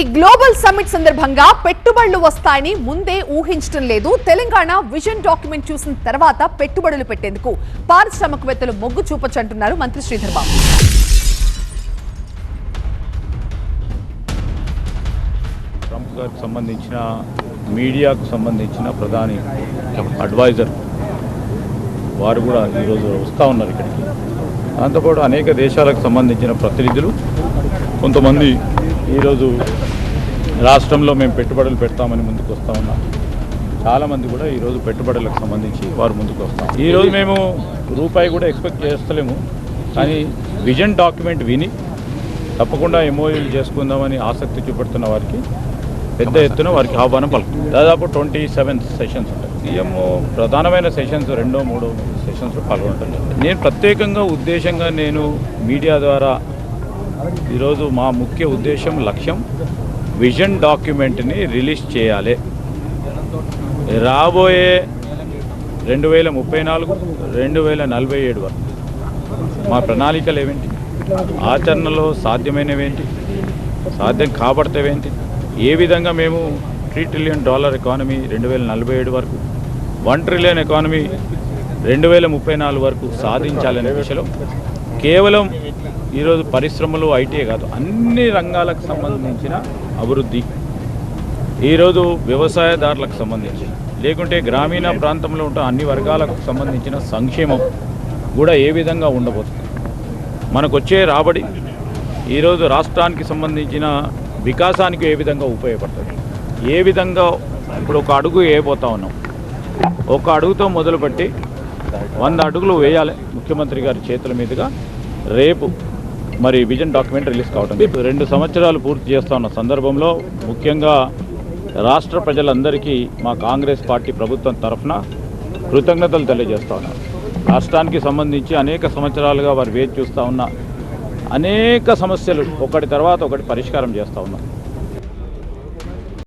ఈ global summit సందర్భంగా పెట్టుబడులు వస్తాయని ముందే ఊహించడం లేదు. తెలంగాణ విజన్ డాక్యుమెంట్ చూసిన తర్వాత పెట్టుబడులు పెట్టేందుకు పారిశ్రామికవేత్తలు మొగ్గు చూపొచ్చంటున్నారు మంత్రి శ్రీధర్ బాబు. ట్రంప్ గారికి సంబంధించిన మీడియాకు సంబంధించిన ప్రధాని అడ్వైజర్ వారు కూడా ఈరోజు వస్తూ ఉన్నారు ఇక్కడికి. దాంతోపాటు అనేక దేశాలకు సంబంధించిన ప్రతినిధులు కొంతమంది ఈరోజు రాష్ట్రంలో మేము పెట్టుబడులు పెడతామని ముందుకు వస్తూ ఉన్నాం. చాలామంది కూడా ఈరోజు పెట్టుబడులకు సంబంధించి వారు ముందుకు వస్తాం ఈరోజు మేము రూపాయి కూడా ఎక్స్పెక్ట్ చేస్తలేము కానీ విజన్ డాక్యుమెంట్ విని తప్పకుండా ఎంఓయూలు చేసుకుందామని ఆసక్తి చూపెడుతున్న వారికి పెద్ద ఎత్తున వారికి ఆహ్వానం పలుకుతుంది. దాదాపు ట్వంటీ సెవెన్ సెషన్స్ ఉంటాయి. సీఎం ప్రధానమైన సెషన్స్ రెండో మూడో సెషన్స్లో పాల్గొంటారు నేను ప్రత్యేకంగా ఉద్దేశంగా నేను మీడియా ద్వారా ఈరోజు మా ముఖ్య ఉద్దేశం లక్ష్యం విజన్ డాక్యుమెంట్ని రిలీజ్ చేయాలి. రాబోయే రెండు వేల ముప్పై నాలుగు రెండు వేల నలభై ఏడు వరకు. మా ప్రణాళికలు ఏమిటి ఆచరణలో సాధ్యమైనవేంటి సాధ్యం కాబడతావేంటి ఏ విధంగా మేము త్రీ ట్రిలియన్ డాలర్ ఎకానమీ రెండు వేల నలభై ఏడు వరకు వన్ ట్రిలియన్ ఎకానమీ రెండు వేల ముప్పై నాలుగు వరకు సాధించాలనే విషయంలో కేవలం ఈరోజు పరిశ్రమలు ఐటీఏ కాదు అన్ని రంగాలకు సంబంధించిన అభివృద్ధి. ఈరోజు వ్యవసాయదారులకు సంబంధించి లేకుంటే గ్రామీణ ప్రాంతంలో ఉంటే అన్ని వర్గాలకు సంబంధించిన సంక్షేమం కూడా ఏ విధంగా ఉండబోతుంది. మనకు వచ్చే రాబడి ఈరోజు రాష్ట్రానికి సంబంధించిన వికాసానికి ఏ విధంగా ఉపయోగపడుతుంది. ఏ విధంగా ఇప్పుడు ఒక అడుగు వేయబోతా ఉన్నాం. ఒక అడుగుతో మొదలుపెట్టి వంద అడుగులు వేయాలి ముఖ్యమంత్రి గారి చేతుల మీదుగా. రేపు మరి విజన్ డాక్యుమెంట్ రిలీజ్ కావటం ఇప్పుడు రెండు సంవత్సరాలు పూర్తి చేస్తా ఉన్న సందర్భంలో ముఖ్యంగా రాష్ట్ర ప్రజలందరికీ మా కాంగ్రెస్ పార్టీ ప్రభుత్వం తరఫున కృతజ్ఞతలు తెలియజేస్తా ఉన్నాం రాష్ట్రానికి సంబంధించి అనేక సంవత్సరాలుగా వారు వేచి చూస్తూ ఉన్న అనేక సమస్యలు ఒకటి తర్వాత ఒకటి పరిష్కారం చేస్తూ ఉన్నాం.